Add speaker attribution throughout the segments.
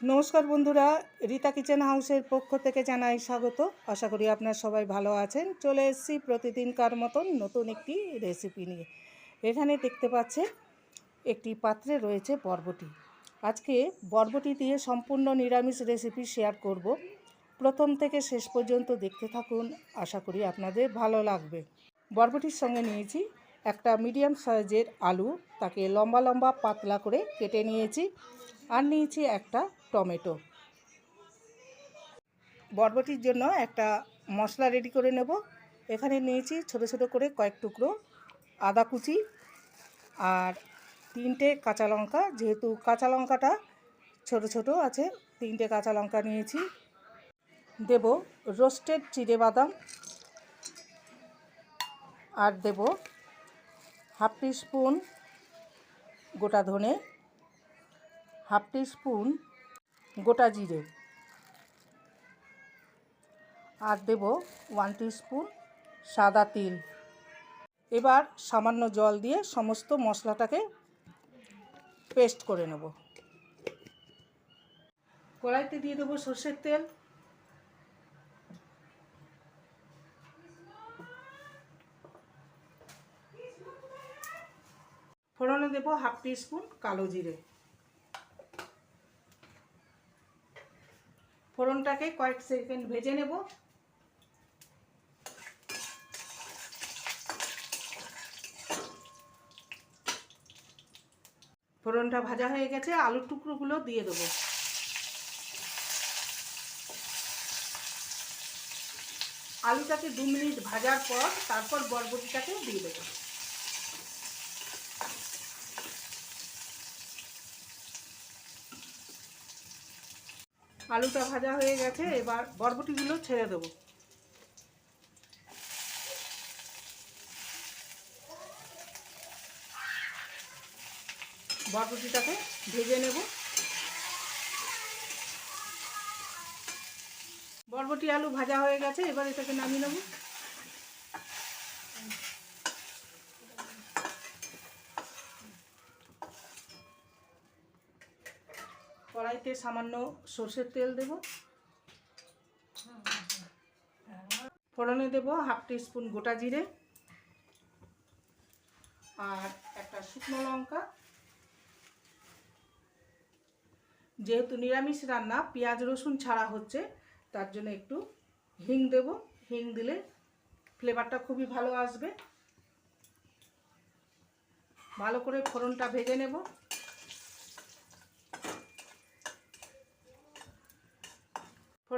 Speaker 1: নমস্কার বন্ধুরা, রীতা কিচেন হাউসের পক্ষ থেকে জানাই স্বাগত। আশা করি আপনার সবাই ভালো আছেন। চলে এসেছি প্রতিদিনকার মতন নতুন একটি রেসিপি নিয়ে। এখানে দেখতে পাচ্ছেন, একটি পাত্রে রয়েছে বরবটি। আজকে বরবটি দিয়ে সম্পূর্ণ নিরামিষ রেসিপি শেয়ার করব। প্রথম থেকে শেষ পর্যন্ত দেখতে থাকুন, আশা করি আপনাদের ভালো লাগবে। বরবটির সঙ্গে নিয়েছি একটা মিডিয়াম সাইজের আলু। তাকে লম্বা লম্বা পাতলা করে কেটে নিয়েছি। আর নিয়েছি একটা টমেটো। বরবটির জন্য একটা মশলা রেডি করে নেব। এখানে নিয়েছি ছোট ছোট করে কয়েক টুকরো আদা কুচি আর তিনটে কাঁচা লঙ্কা। যেহেতু কাঁচা লঙ্কাটা ছোট ছোট আছে, তিনটে কাঁচা লঙ্কা নিয়েছি। দেব রোস্টেড চিড়ে বাদাম আর দেব হাফ টি স্পুন গোটা ধনে, হাফ টি স্পুন গোটা জিরে। আর দেব ওয়ান স্পুন সাদা তিল। এবার সামান্য জল দিয়ে সমস্ত মশলাটাকে পেস্ট করে নেব। কড়াইতে দিয়ে দেবো সর্ষের তেল। ফোড়নে দেবো হাফ স্পুন কালো জিরে। ফোড়নটাকে কয়েক সেকেন্ড ভেজে নেব। ফোড়নটা ভাজা হয়ে গেছে, আলুর টুকরোগুলো দিয়ে দেবো। আলুটাকে দু মিনিট ভাজার পর তারপর বরবটিটাকে দিয়ে দেবো। আলুটা ভাজা হয়ে গেছে, এবার বরবটিগুলো ছেড়ে দেবো। বরবটিটাকে ভেজে নেব। বরবটি আলু ভাজা হয়ে গেছে, এবার এটাকে নামিয়ে নেব। কড়াইতে সামান্য সর্ষের তেল দেব। ফোড়নে দেব হাফ স্পুন গোটা জিরে আর একটা শুকনো লঙ্কা। যেহেতু নিরামিষ রান্না, পেঁয়াজ, রসুন ছাড়া হচ্ছে, তার জন্য একটু হিং দেব। হিং দিলে ফ্লেভারটা খুবই ভালো আসবে। ভালো করে ফোড়নটা ভেজে নেব।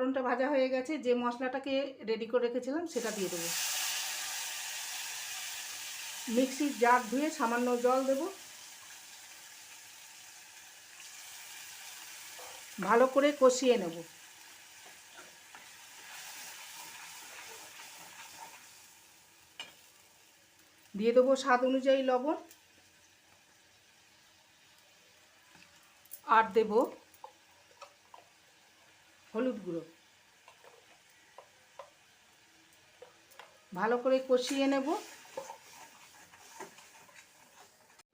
Speaker 1: ফোড়নটা ভাজা হয়ে গেছে, যে মশলাটাকে রেডি করে রেখেছিলাম সেটা দিয়ে দেবো। মিক্সির জার ধুয়ে সামান্য জল দেব। ভালো করে কষিয়ে নেব। দিয়ে দেবো স্বাদ অনুযায়ী লবণ। আর দেব হলুদ গুঁড়ো। ভালো করে কষিয়ে নেব।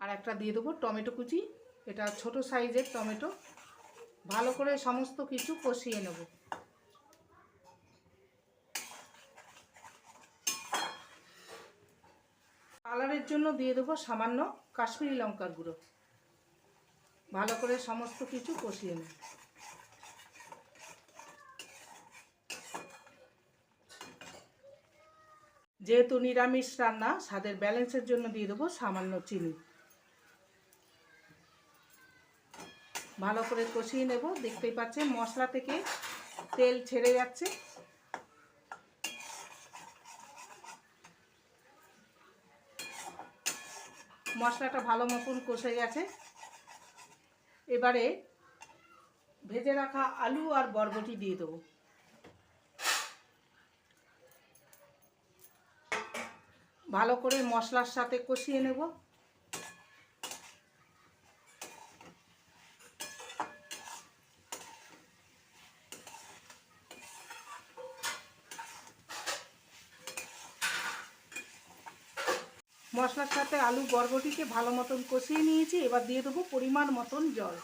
Speaker 1: আর একটা দিয়ে দেবো টমেটো কুচি। এটা ছোট সাইজের টমেটো। ভালো করে সমস্ত কিছু কষিয়ে নেব। কালারের জন্য দিয়ে দেবো সামান্য কাশ্মীরি লঙ্কার গুঁড়ো। ভালো করে সমস্ত কিছু কষিয়ে নেব। যেহেতু নিরামিষ রান্না, স্বাদের ব্যালেন্সের জন্য দিয়ে দেবো সামান্য চিনি। ভালো করে কষিয়ে নেব। দেখতেই পাচ্ছে মশলা থেকে তেল ছেড়ে যাচ্ছে। মশলাটা ভালো মতন কষে গেছে। এবারে ভেজে রাখা আলু আর বরবটি দিয়ে দেবো। ভালো করে মশলার সাথে কষিয়ে নেব। মশলার সাথে আলু বরবটিকে ভালো মতন কষিয়ে নিয়েছি, এবার দিয়ে দেবো পরিমাণ মতন জল।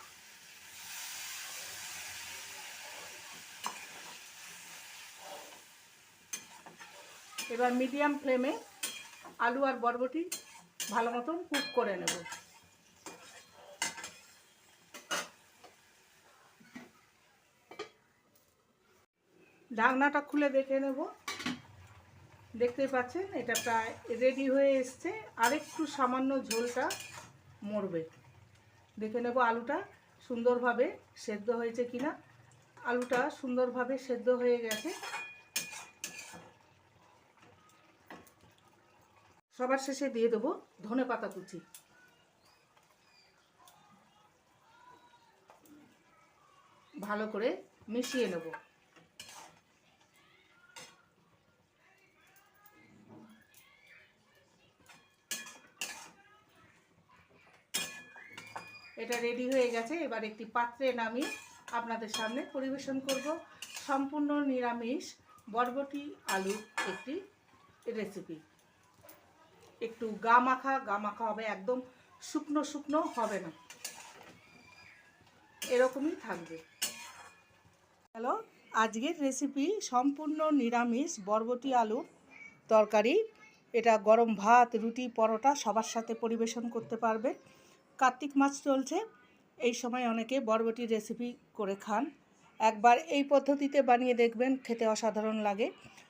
Speaker 1: এবার মিডিয়াম ফ্লেমে আলু আর বরবটি ভালো মতন কুক করে নেব। ঢাকনাটা খুলে দেখে নেব। দেখতে পাচ্ছেন, এটা প্রায় রেডি হয়ে এসছে। আরেকটু সামান্য ঝোলটা মরবে। দেখে নেব আলুটা সুন্দরভাবে সেদ্ধ হয়েছে কিনা। আলুটা সুন্দরভাবে সেদ্ধ হয়ে গেছে। সবার শেষে দিয়ে দেবো ধনে পাতা কুচি। ভালো করে মিশিয়ে নেব। এটা রেডি হয়ে গেছে, এবার একটি পাত্রে নামিয়ে আপনাদের সামনে পরিবেশন করব। সম্পূর্ণ নিরামিষ বরবটি আলুর একটি রেসিপি একটু গা মাখা গা মাখা হবে একদম, শুকনো শুকনো হবে না। এরকমই থাকবে। হ্যালো, আজকের রেসিপি সম্পূর্ণ নিরামিষ বরবটি আলুর তরকারি। এটা গরম ভাত, রুটি, পরোটা সবার সাথে পরিবেশন করতে পারবে। কার্তিক মাস চলছে, এই সময় অনেকে বরবটি রেসিপি করে খান। একবার এই পদ্ধতিতে বানিয়ে দেখবেন, খেতে অসাধারণ লাগে।